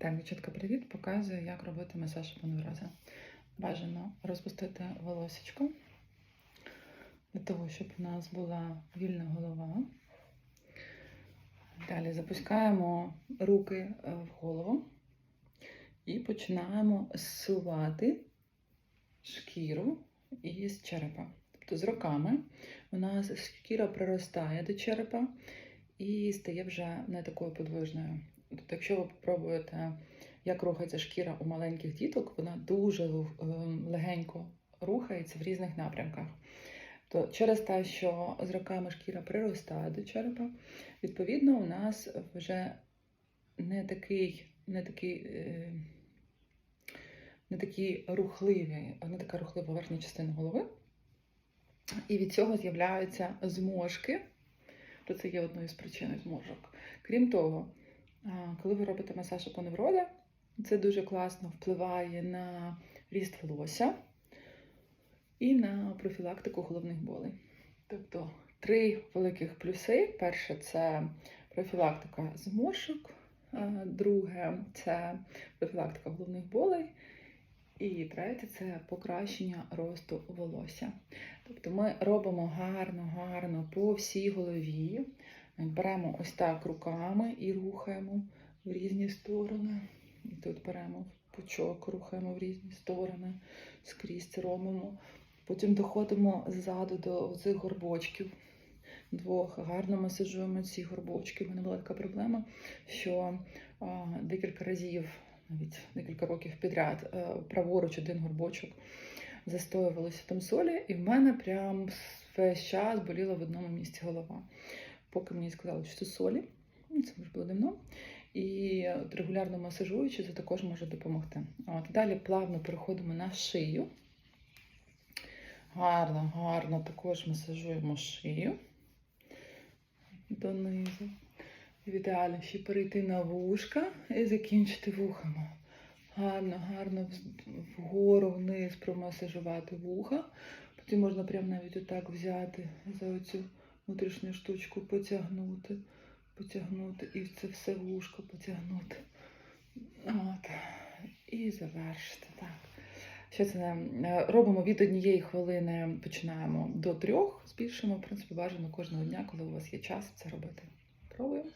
Так, дівчатка, привіт! Показую, як робити масаж поневрози. Бажано розпустити волосечко для того, щоб у нас була вільна голова. Далі запускаємо руки е, в голову і починаємо зсувати шкіру із черепа. Тобто з роками у нас шкіра приростає до черепа і стає вже не такою подвижною. Тобто, якщо ви спробуєте, як рухається шкіра у маленьких діток, вона дуже е, легенько рухається в різних напрямках. То через те, що з роками шкіра приростає до черепа, відповідно, у нас вже не такий, не такий, е, не такий рухливий, не така рухлива верхня частина голови. І від цього з'являються зможки. То це є одною з причин зможок. Крім того, коли ви робите масаж опоневрода, це дуже класно впливає на ріст волосся і на профілактику головних болей. Тобто три великих плюси: перше це профілактика зморшок, друге це профілактика головних болей. І третє це покращення росту волосся. Тобто ми робимо гарно-гарно по всій голові. Беремо ось так руками і рухаємо в різні сторони. І тут беремо пучок, рухаємо в різні сторони, скрізь робимо. Потім доходимо ззаду до цих горбочків. Двох гарно масажуємо ці горбочки. У мене була така проблема, що а, декілька разів, навіть декілька років підряд, а, праворуч один горбочок застоювалося там солі, і в мене прям весь час боліла в одному місці голова поки мені сказали, що це солі, ну, це вже було давно. І регулярно масажуючи, це також може допомогти. От, Далі плавно переходимо на шию. Гарно, гарно також масажуємо шию донизу. В ідеалі ще перейти на вушка і закінчити вухами. Гарно, гарно вгору вниз промасажувати вуха. Потім можна прямо навіть отак взяти за оцю внутрішню штучку потягнути, потягнути і це все вушко потягнути. От. І завершити. Так. Що це е, робимо від однієї хвилини, починаємо до трьох, збільшимо, в принципі, бажано кожного дня, коли у вас є час це робити. Пробуємо.